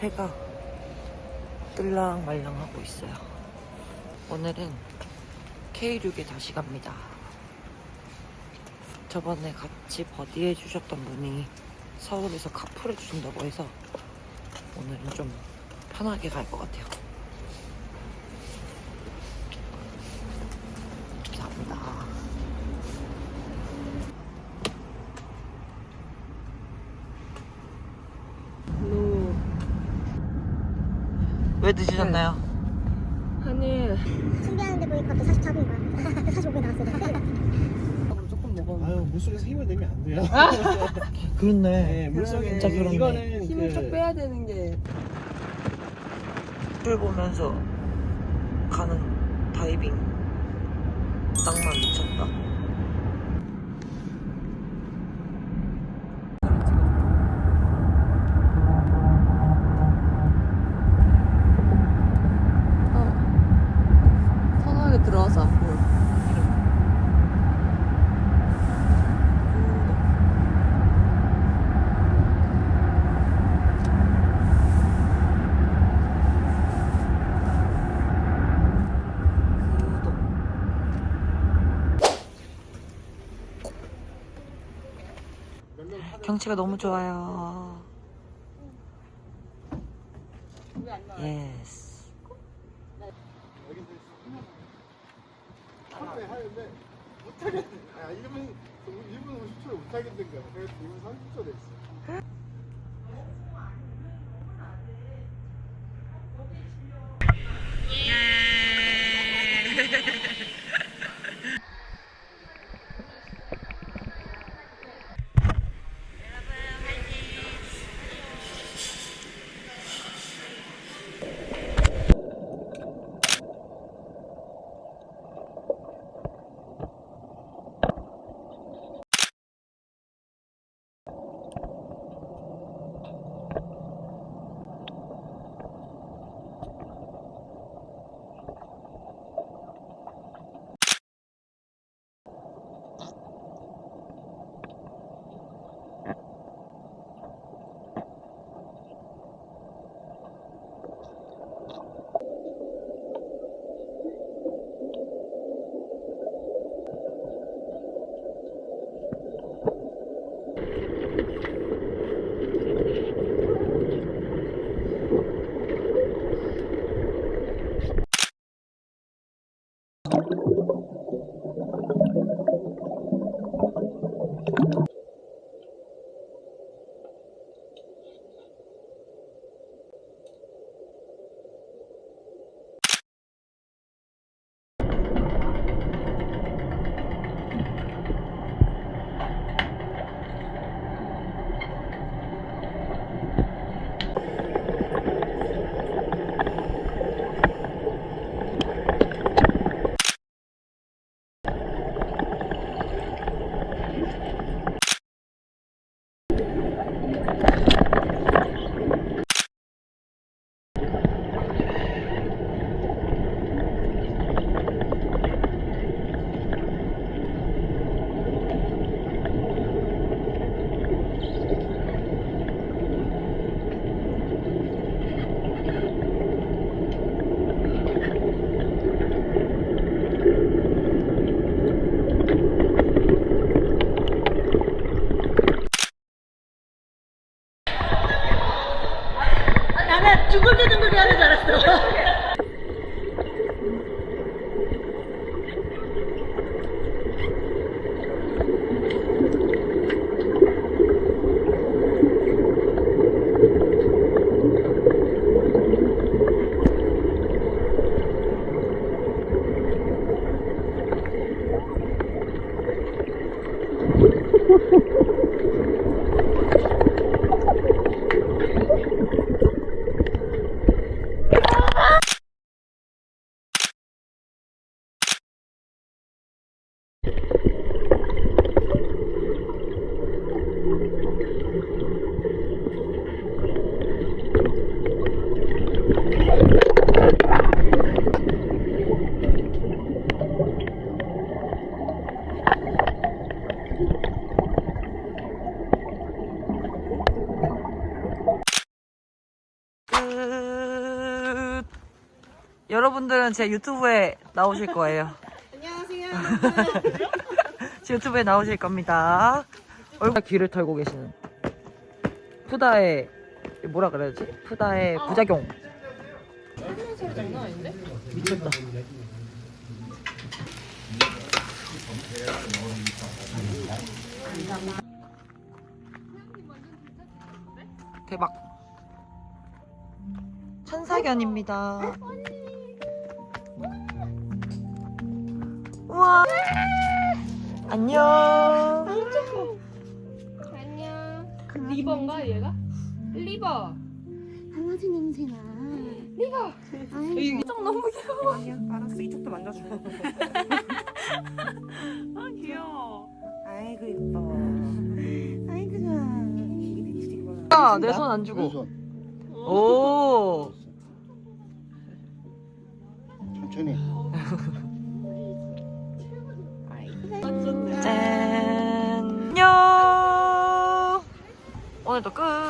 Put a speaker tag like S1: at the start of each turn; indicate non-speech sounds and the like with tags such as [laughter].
S1: 해가 뜰랑 말랑 하고 있어요. 오늘은 K6에 다시 갑니다. 저번에 같이 버디해 주셨던 분이 서울에서 카풀 해 주신다고 해서 오늘은 좀 편하게 갈 것 같아요. 감사합니다.
S2: 노
S1: 왜 드시셨나요?
S2: 한일
S3: 준비하는데 보니까 또 44분인가 45분 [laughs] 나왔어요
S2: 조금 먹어
S4: 아유 물속에서 힘을 내면 안 돼요. [laughs]
S1: 그렇네.
S4: 네, 물속에
S1: 진짜 그렇네.
S4: 이거는
S2: 힘을
S4: 그,
S2: 쭉 빼야 되는
S1: 게술 보면서 가는 다이빙 낭만 미쳤다.
S2: 어. 편하게 들어와서 앞으로
S1: 구독. 경치가 너무 좋아요. 예스.
S4: 하는데 못하겠네. 아 1분 1분 50초를 못하겠는 거야. 그래서 2분 30초 됐어.
S3: Thank you.
S1: 여러분들은 제 유튜브에 나오실 거예요.
S5: 안녕하세요. [laughs]
S1: 제 유튜브에 나오실 겁니다. 얼굴 귀를 털고 계시는 푸다의 뭐라 그래야 되지? 푸다의 부작용. 미쳤다. 대박. 천사견입니다. 우와. 안녕.
S6: 안녕. 리버인가 얘가? 리버.
S5: 강아지 냄새나. 리버. 아이,
S6: 좀 너무 귀여워.
S1: 알았어 이쪽도 만져줘. [laughs] 아 귀여워. 아이고 이뻐. 아이고 좋아. 야내 손 안 주고.
S4: 왼손
S1: 오.
S4: 천천히. [laughs]
S1: 짠. 안녕. 오늘도 끝.